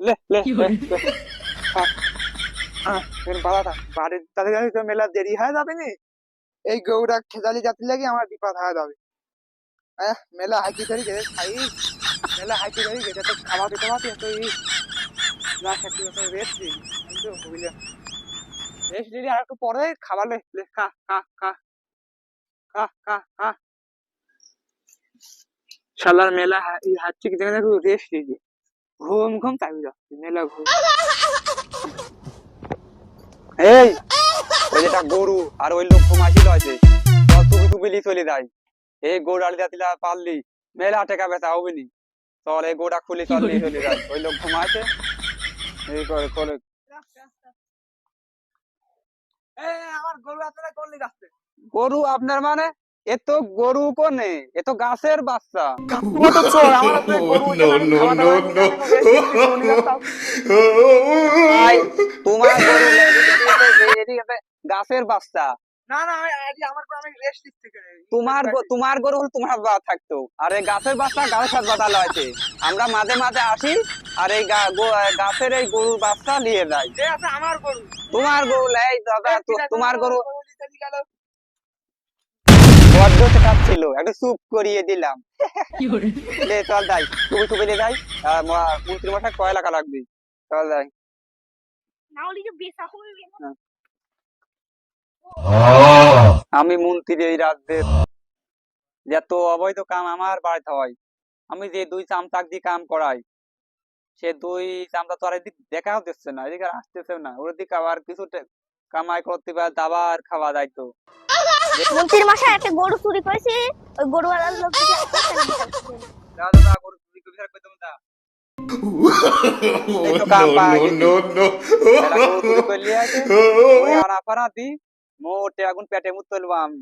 লে লে বাড়ির তাদের কাছে তো মেলা দেরি হয়ে যাবে নি? এই গৌড়া খেজালি জাতি লাগি আমার বিপদ হয়ে যাবে। মেলা হাইকি ধরি গেছে খাই। মেলা হাইকি ধরি গেছে তো খাওয়া দিতে পারছি তো এই রেস্ট দিই। কিন্তু বুঝলে রেস্ট দিলে আর একটু পরে খাবার লে লে খা খা খা। খা খা খা। শালার মেলা হা- এই হাঁটছে কি দেখে দেখো রেস্ট দিয়েছে ঘুম ঘুম যাচ্ছে মেলা ঘুম এই ওই যেটা গরু আর ওই লোক ঘুমাইছিল আছে চল তুমি তুমি লি চলে যাই। এই গরু আলি দিলা পারলি মেলা টাকা বেচা হবে নি। চল এই গোড়া খুলি চল নিয়ে চলে যাই। ওই লোক ঘুমাইছে এই করে করে। আমার গরু আপনারা করলি গরু আপনার মানে? এ তো গরু কোনে এ তো গাছের বাচ্চা। তোমার গাছের বাচ্চা। তোমার তোমার গরু হলে তোমার বাবা থাকতো। আর এই গাছের বাচ্চা গাছের সাথে বাঁধা আছে আমরা মাঝে মাঝে আসি আর এই গাছের এই গরুর বাচ্চা নিয়ে যাই। আমার গরু। তোমার গরু এই দাদা তোমার গরু। বড্ড সেটা ছিল। একটু চুপ করিয়ে দিলাম। লে চল যাই। তুমি যাই। মন্ত্রী মশাই কয় লাগবে। চল যাই। না হলে যে বেচা হবে না। আমি মন্ত্রী এই রাজ্যের যত অবৈধ কাম আমার বাড়িতে হয়। আমি যে দুই চামচাক দিয়ে কাম করাই সে দুই চামচা তো আর এদিক দেখাও দিচ্ছে না এদিকে আসতেছে না। ওর দিকে আবার কিছু কামাই করতে পারে আবার খাওয়া যাইতো মন্ত্রীর মশাই একটা গরু চুরি করেছে ওই লোক গরু আমি।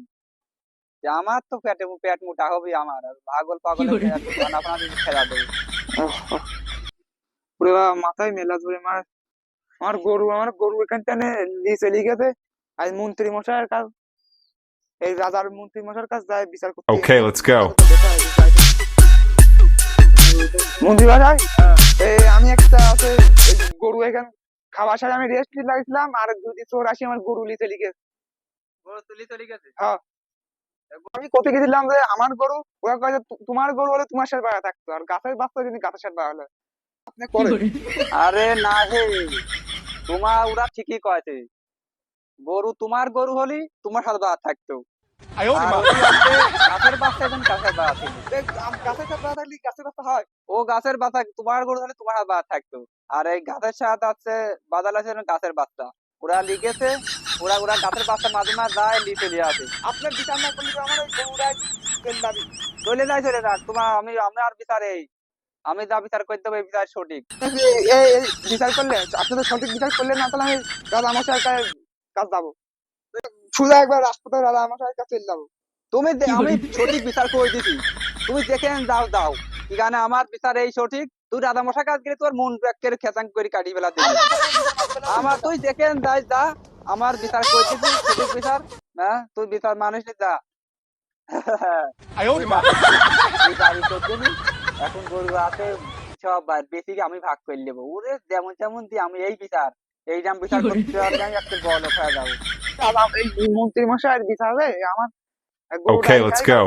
যে আমার তো পেটে পেট মোটা হবে আমার আর পাগল পাগল কি বলে? আনা ফানা দিয়ে খেলা দেবে পুরো মাথায় মেলা ধরে মার আমার গরু আমার গরু এখান থেকে নিয়ে চলে গেছে আজ মন্ত্রী মশাই কাজ এই রাজার মন্ত্রী মশাইয়ের কাছে যায় বিচার করতে Okay, let's go. মন্ত্রী মশাই আমি একটা আছে গরু এখানে খাবার সাথে আমি রেস্ট নিতে লাগছিলাম আর যদি চোর আসি আমার গরু নিয়ে চলে গেছে গরু তুলি চলে গেছে হ্যাঁ। আমি কোথায় গেছিলাম যে আমার গরু ওরা কয় যে তু- তোমার গরু হলে তোমার সাথে বাড়া থাকতো আর গাছের বাচ্চা যদি গাছের সাথে বাড়া হলো। আপনি কি করেন? hore আরে না হে তোমার ওরা ঠিকই কয়েছে। গরু তোমার গরু হলি তোমার সাথে বাদ থাকতো। গাছের বাচ্চা এখন গাছের ছিল গাছের সাথে থাকলে গাছের হয়? ও গাছের বাচ্চা তোমার গরু তোমার থাকতো। আর এই গাছের সাথে আছে বাদাল আছে গাছের বাচ্চা ওরা লিগেছে ওরা ওরা গাছের বাচ্চা মাঝে মাঝে যায় লিতে নিয়ে আসে আপনার বিচার না করলে আমার ওই চলে যায় চলে যাক তোমার আমি আমি আর বিচার এই আমি যা বিচার করতে দেবো এই বিচার সঠিক। বিচার করলে আপনি তো সঠিক বিচার করলেন না তাহলে আমি রাজা মশাইয়ের কাছে কাজ যাব। সুজা একবার রাজপথে রাজা মশাইয়ের কাছে যাব। তুমি আমি সঠিক বিচার করে দিছি। তুমি দেখে যাও দাও এখানে আমার বিচার এই সঠিক। তুই রাধা কাজ গেলে তোর মন খেচাং করে কাটি ফেলা দিবি। আমার তুই দেখে যাই যা। আমার বিচার করে দিছি সঠিক বিচার। হ্যাঁ তুই বিচার মানুষ যা। করে। এখন গরু আছে সব বেশি আমি ভাগ করে নেব? ওরে যেমন তেমন দি আমি এই বিচার। এই দাম বিচার বলি? করতে আমি একটা বড় লোক হয়ে যাব। মন্ত্রী মশাইয়ের বিচারে আমার গরুটা Okay, let's go.